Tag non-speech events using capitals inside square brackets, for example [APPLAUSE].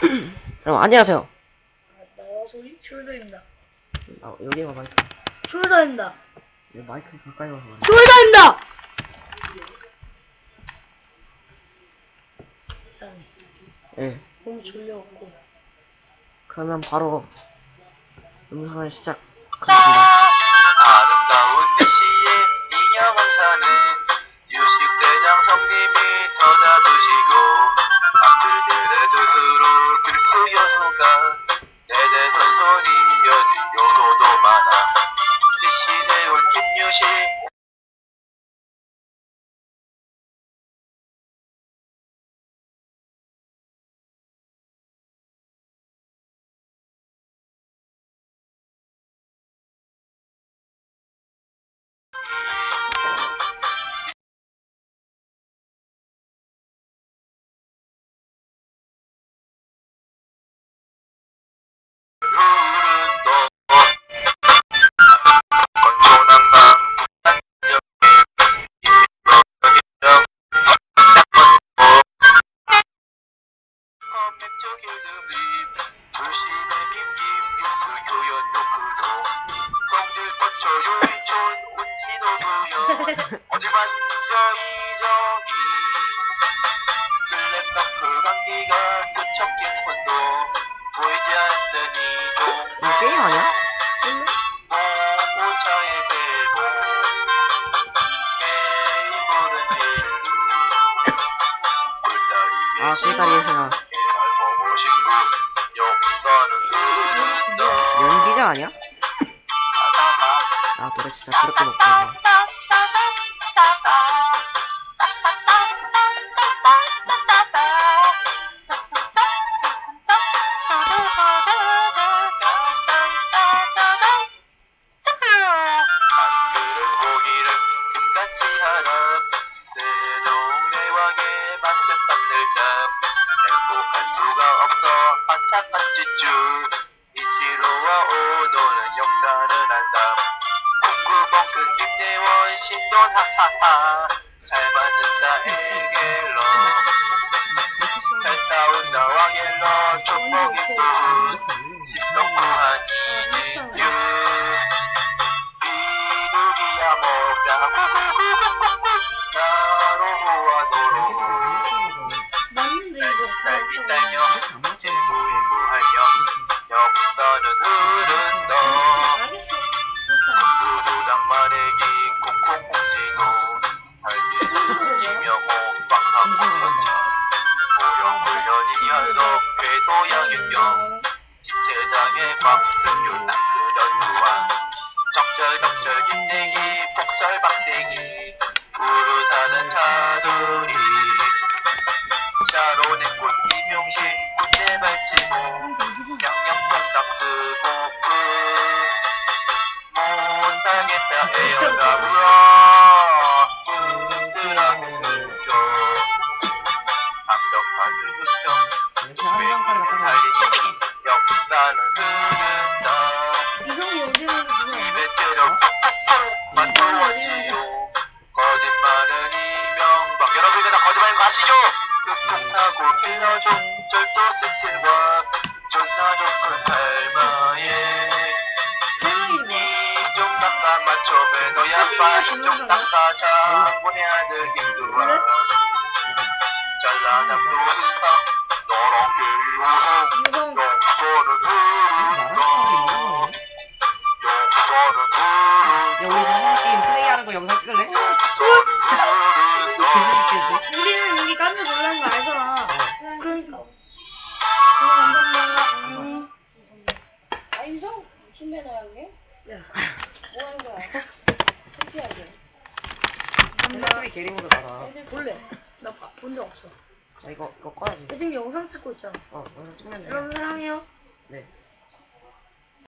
[CLEARS THROAT] 여러분 안녕하세요. 나와 소리? 숄더입니다. 아, 여기가 마이크. 숄더입니다. 여기 마이크 가까이 와서. 숄더입니다! 예. 너무 졸려갖고 그러면 바로 영상을 시작하겠습니다. 게임 아니야? 일루 꿀다리의 아, 꿀 여기서는 흐른다 연기자 아니야? 아, 노래 진짜 그렇게 높구나. 쥐쭈 이치로와 오노는 역사는 한담 콩쿠벙큰 김대원 신돈 하하하. 잘 맞는다 에겔러. 잘 싸운다 왕엘러. 족보기 푸 십덕 마래기 콩콩 홍진호 달기 김영호 빵하고 선자 고영훈련이 열도 궤도양 윤경 지체장의 광승유 땅크전두환 적절적절 김내기 폭설 박대기 우르타는 차돌이 샤론의 꽃 김용신 군대 발치고 양양 아시죠? 교통사고 길러줘 절도 스틸과 맞춰매. 너야 빠 이쪽 닦아 장군의 아들? 잘라남도 흥상 너랑 교유호 유성. 용서는 흐른다 용서는 흐른다 사실 게임 플레이하는 거 영상 찍을래? 우리는 이미 깜짝 놀란 거 알잖아. 그러니까. 음. 아 무슨 매너야 그게? 야. 뭐 하는 거야? 창피하게 핸드폰에 게리모드 가라. 볼래? 나 본 적 없어. 자, 이거, 이거 꺼야지. 나 지금 영상 찍고 있잖아. 어, 영상 찍면 돼. 여러분 사랑해요. 네.